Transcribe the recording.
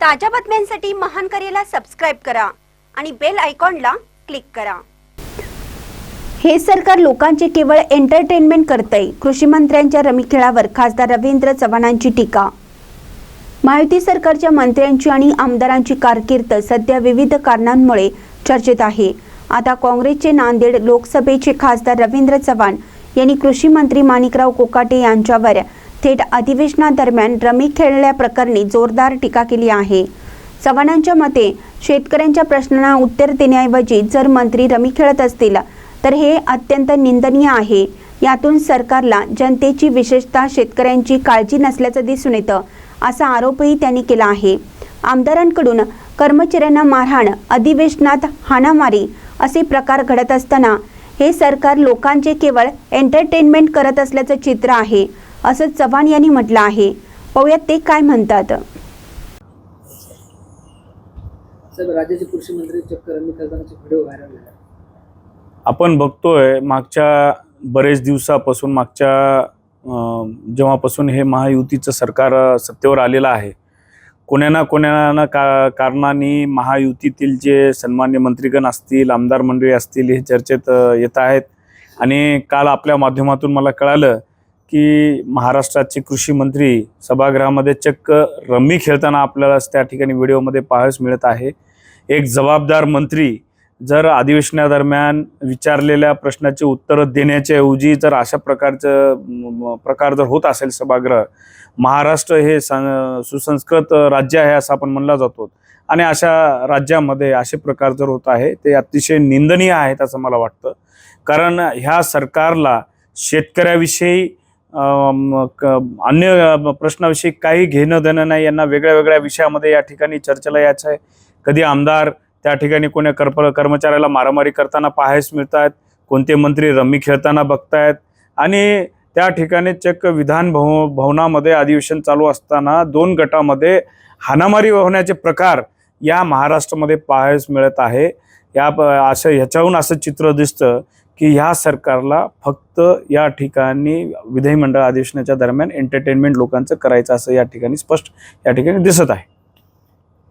ताज्या बातम्यांसाठी महान करेला सबस्क्राईब करा आणि बेल आयकॉनला क्लिक करा. हे सरकार लोकांचे केवळ एंटरटेनमेंट करतंय कृषी मंत्र्यांच्या रमीखेळावर खासदार रवींद्र चव्हाणांची टीका. महायुती सरकारच्या मंत्र्यांची आणि आमदारांची कारकीर्द सध्या विविध कारणांमुळे चर्चेत आहे. आता काँग्रेसचे नांदेड लोकसभेचे खासदार रवींद्र चव्हाण यांनी कृषी मंत्री माणिकराव कोकाटे यांच्यावर थेट अधिवेशनादरम्यान रमी खेळल्याप्रकरणी जोरदार टीका केली आहे. चव्हाणांच्या मते शेतकऱ्यांच्या प्रश्नांना उत्तर देण्याऐवजी जर मंत्री रमी खेळत असतील तर हे अत्यंत निंदनीय आहे. यातून सरकारला जनतेची विशेषतः शेतकऱ्यांची काळजी नसल्याचं दिसून येतं असा आरोपही त्यांनी केला आहे. आमदारांकडून कर्मचाऱ्यांना मारहाण अधिवेशनात हाणामारी असे प्रकार घडत असताना हे सरकार लोकांचे केवळ एंटरटेनमेंट करत असल्याचं चित्र आहे. असं चव्हाण यांनी म्हटलं आहे. पाहूयात ते काय म्हणतात. राज्याचे कृषी मंत्री व्हिडिओ व्हायरल आपण बघतोय मागच्या बरेच दिवसापासून मागच्या जेव्हापासून हे महायुतीचं सरकार सत्तेवर आलेलं आहे कोण्या ना कोण्या ना का कारणाने महायुतीतील जे सन्मान्य मंत्रीगण असतील आमदार मंडळी असतील हे चर्चेत येत आहेत. आणि काल आपल्या माध्यमातून मला कळालं की महाराष्ट्राचे कृषी मंत्री सभागृहामध्ये चक्क रम्मी खेळताना आपल्याला त्या ठिकाणी व्हिडिओमध्ये पाहायच मिळत आहे. एक जबाबदार मंत्री जर अधिवेशनादरम्यान विचारलेल्या प्रश्नाचे उत्तरं देण्याच्याऐवजी जर अशा प्रकारचं प्रकार जर होत असेल सभागृह महाराष्ट्र हे सुसंस्कृत राज्य आहे असं आपण म्हणला जातो. आणि अशा राज्यामध्ये असे प्रकार जर होत आहे ते अतिशय निंदनीय आहेत असं मला वाटतं. कारण ह्या सरकारला शेतकऱ्याविषयी अन्य प्रश्नाविषयी काही घेणं देणं नाही. यांना वेगळ्या वेगळ्या विषयामध्ये या ठिकाणी चर्चेला यायचं आहे. कधी आमदार त्या ठिकाणी कोण्या कर्प कर्मचाऱ्याला मारामारी करताना पाहायस मिळतात कोणते मंत्री रम्मी खेळताना बघतायत आणि त्या ठिकाणी चक्क विधान भव भवनामध्ये अधिवेशन चालू असताना दोन गटामध्ये हाणामारी होण्याचे प्रकार या महाराष्ट्रामध्ये पाहायस मिळत आहे. या प- असं ह्याच्याहून असं चित्र दिसतं की ह्या सरकारला फक्त या ठिकाणी विधिमंडळ अधिवेशनाच्या दरम्यान एंटरटेनमेंट लोकांचं करायचं असं या ठिकाणी स्पष्ट या ठिकाणी दिसत आहे.